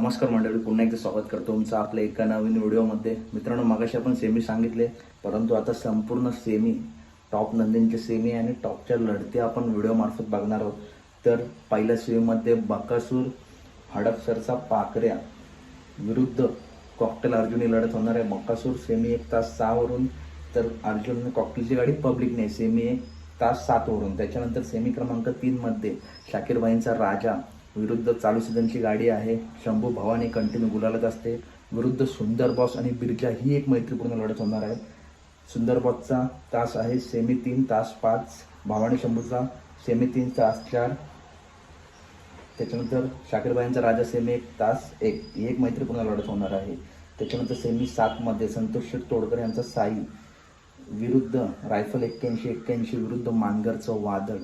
नमस्कार मंडळी पुन्हा एकदा स्वागत करतो तुमचं आपल्या एका नवीन व्हिडिओमध्ये. मित्रांनो मागाशी आपण सेमी सांगितले परंतु आता संपूर्ण सेमी टॉप नंदींचे सेमी आणि टॉपच्या लढती आपण व्हिडिओ मार्फत बघणार आहोत. तर पहिल्या सेमीमध्ये बकासूर हडपसरचा पाकऱ्या विरुद्ध कॉकटेल अर्जुनी लढत होणार आहे. बकासूर सेमी एक तास सहावरून तर अर्जुन कॉकटेलची गाडी पब्लिक नाही सेमी एक तास सातवरून त्याच्यानंतर सेमी क्रमांक तीनमध्ये शाकीरबाईंचा राजा विरुद्ध चालू सीझनची गाडी आहे. शंभू भवानी कंटिन्यू गुलालत असते. विरुद्ध सुंदर बॉस आणि बिरजा ही एक मैत्रीपूर्ण लढत होणार आहे. सुंदर बॉसचा तास आहे सेमी तीन तास पाच. भावाने शंभूचा सेमी तीन तास चार. त्याच्यानंतर शाकीरबाईंचा राजा सेमी एक तास एक. ही एक मैत्रीपूर्ण लढत होणार आहे. त्याच्यानंतर सेमी सातमध्ये संतोष शेठ तोडकर यांचा साई. विरुद्ध रायफल एक्क्याऐंशी एक्क्याऐंशी विरुद्ध मानगरचं वादळ.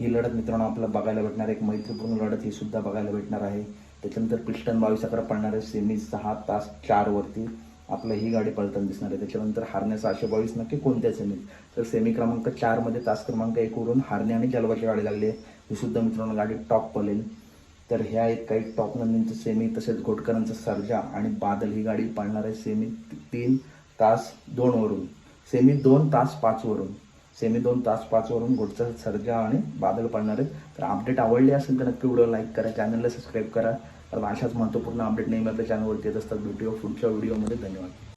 ही लढत मित्रांनो आपल्याला बघायला भेटणार आहे. एक मैत्रीपूर्ण लढत ही सुद्धा बघायला भेटणार आहे. त्याच्यानंतर पिस्टन बावीस अकरा पडणार आहे. सेमी सहा तास चारवरती आपलं ही गाडी पळताना दिसणार आहे. त्याच्यानंतर हारण्या सहाशे बावीस नक्की कोणत्या सेमीत? तर सेमी क्रमांक चारमध्ये तास क्रमांक एक वरून हारणे आणि जलवाची गाडी लागली आहे. ही सुद्धा मित्रांनो गाडी टॉप पळेल तर ह्या एक काही टॉप नंदींचं सेमी तसेच घोटकरांचा सर्जा आणि बादल ही गाडी पाळणार आहे. सेमी तीन तास दोनवरून सेमी दोन तास पाचवरून सेमी दोन तास पाचवरून घोटचा सर्जा आणि बादल पडणार. आहेत तर अपडेट आवडली असेल तर नक्की व्हिडिओ लाईक करा चॅनलला सबस्क्राईब करा. कारण अशाच महत्त्वपूर्ण अपडेट नेहमी आपल्या चॅनलवरती येत असतात. व्हिडिओ पुढच्या व्हिडिओमध्ये धन्यवाद.